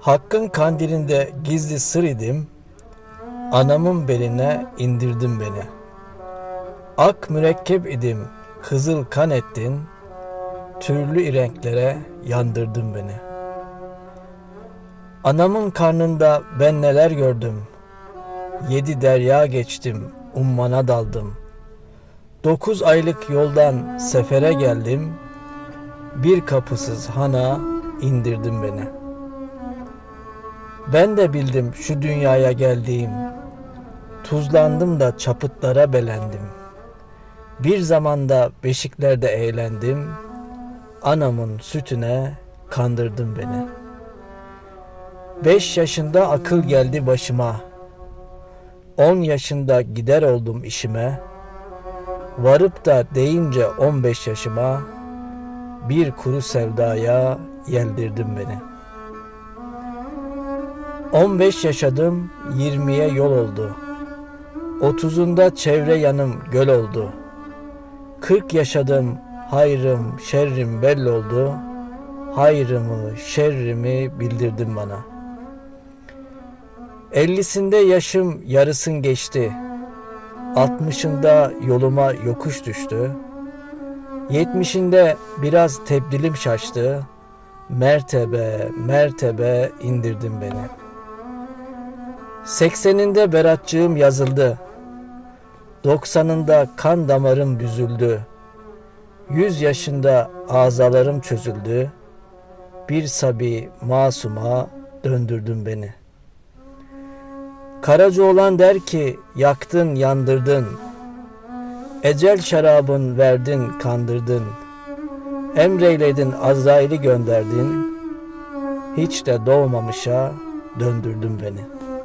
Hakkın kandilinde gizli sır idim, anamın beline indirdim beni. Ak mürekkep idim, kızıl kan ettin, türlü renklere yandırdın beni. Anamın karnında ben neler gördüm, yedi derya geçtim, ummana daldım. Dokuz aylık yoldan sefere geldim, bir kapısız hana indirdim beni.'' Ben de bildim şu dünyaya geldiğim. Tuzlandım da çaputlara belendim. Bir zamanda beşiklerde eğlendim. Anamın sütüne kandırdın beni. Beş yaşında akıl geldi başıma. On yaşında gider oldum işime. Varıp da deyince on beş yaşıma bir kuru sevdaya yeldirdin beni.'' 15 yaşadım, 20'ye yol oldu. 30'unda çevre yanım göl oldu. 40 yaşadım, hayrım, şerrim belli oldu. Hayrımı, şerrimi bildirdin bana. 50'sinde yaşım yarısın geçti. 60'ında yoluma yokuş düştü. 70'inde biraz tebdilim şaştı. Mertebe, mertebe indirdin beni.'' Sekseninde beratçığım yazıldı. Doksanında kan damarım büzüldü. Yüz yaşında azalarım çözüldü. Bir sabi masuma döndürdün beni. Karaca olan der ki yaktın yandırdın. Ecel şarabın verdin kandırdın. Emreyledin Azrail'i gönderdin. Hiç de doğmamışa döndürdün beni.''